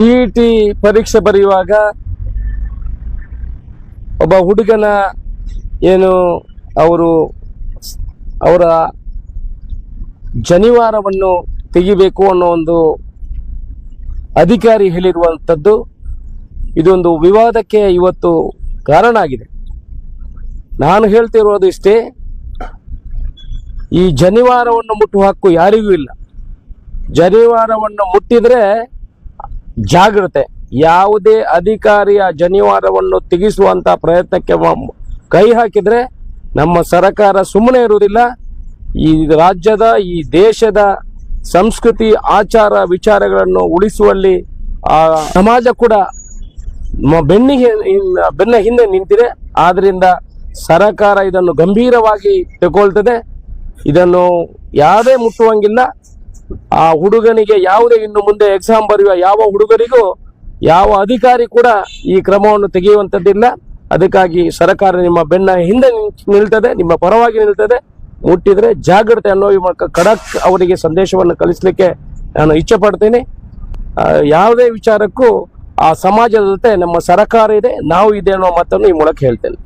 T T ಪರೀಕ್ಷೆ ಬರೆಯುವಾಗ ಒಬ್ಬ ಹುಡುಗನ ಏನು ಅವರು ಅವರ ಜನಿವಾರವನ್ನು ತೆಗಿಬೇಕು ಅನ್ನೋ ಒಂದು ಅಧಿಕಾರಿ ಹೇಳಿರುವಂಥದ್ದು ಇದೊಂದು ವಿವಾದಕ್ಕೆ ಇವತ್ತು ಕಾರಣ ಆಗಿದೆ. ನಾನು ಹೇಳ್ತಿರೋದು ಇಷ್ಟೇ, ಈ ಜನಿವಾರವನ್ನು ಮುಟ್ಟುವ ಹಕ್ಕು ಯಾರಿಗೂ ಇಲ್ಲ. ಜನಿವಾರವನ್ನು ಮುಟ್ಟಿದ್ರೆ ಜಾಗ್ರತೆ ಯಾವುದೇ ಅಧಿಕಾರಿಯ ಜನಿವಾರವನ್ನು ತೆಗೆಸುವಂತ ಪ್ರಯತ್ನಕ್ಕೆ ಕೈ ಹಾಕಿದ್ರೆ ನಮ್ಮ ಸರ್ಕಾರ ಸುಮ್ಮನೆ ಇರುವುದಿಲ್ಲ. ಈ ರಾಜ್ಯದ, ಈ ದೇಶದ ಸಂಸ್ಕೃತಿ, ಆಚಾರ, ವಿಚಾರಗಳನ್ನು ಉಳಿಸುವಲ್ಲಿ, ಆ ಸಮಾಜ ಕೂಡ ಬೆನ್ನಿಗೆ ಬೆನ್ನ ಹಿಂದೆ ನಿಂತಿದೆ. ಆದ್ರಿಂದ ಸರ್ಕಾರ ಇದನ್ನು ಗಂಭೀರವಾಗಿ ತಗೊಳ್ತದೆ ಇದನ್ನು ಯಾವುದೇ ಮುಟ್ಟುವಂಗಿಲ್ಲ. ಆ ಹುಡುಗನಿಗೆ ಯಾವುದೇ ಇನ್ನು ಮುಂದೆ ಎಕ್ಸಾಮ್ ಬರೆಯುವ ಯಾವ ಹುಡುಗರಿಗೂ ಯಾವ ಅಧಿಕಾರಿ ಕೂಡ ಈ ಕ್ರಮವನ್ನು ತೆಗೆಯುವಂಥದ್ದಿಲ್ಲ. ಅದಕ್ಕಾಗಿ ಸರ್ಕಾರ ನಿಮ್ಮ ಬೆನ್ನ ಹಿಂದೆ ನಿಲ್ತದೆ, ನಿಮ್ಮ ಪರವಾಗಿ ನಿಲ್ತದೆ. ಮುಟ್ಟಿದ್ರೆ ಜಾಗ್ರತೆ ಅನ್ನೋ ಮೂಲಕ ಖಡಕ್ ಅವರಿಗೆ ಸಂದೇಶವನ್ನು ಕಲಿಸಲಿಕ್ಕೆ ನಾನು ಇಚ್ಛೆ ಪಡ್ತೀನಿ. ಯಾವುದೇ ವಿಚಾರಕ್ಕೂ ಆ ಸಮಾಜದ ಜೊತೆ ನಮ್ಮ ಸರ್ಕಾರ ಇದೆ, ನಾವು ಇದೆ ಅನ್ನೋ ಮಾತನ್ನು ಈ ಮೂಲಕ ಹೇಳ್ತೇನೆ.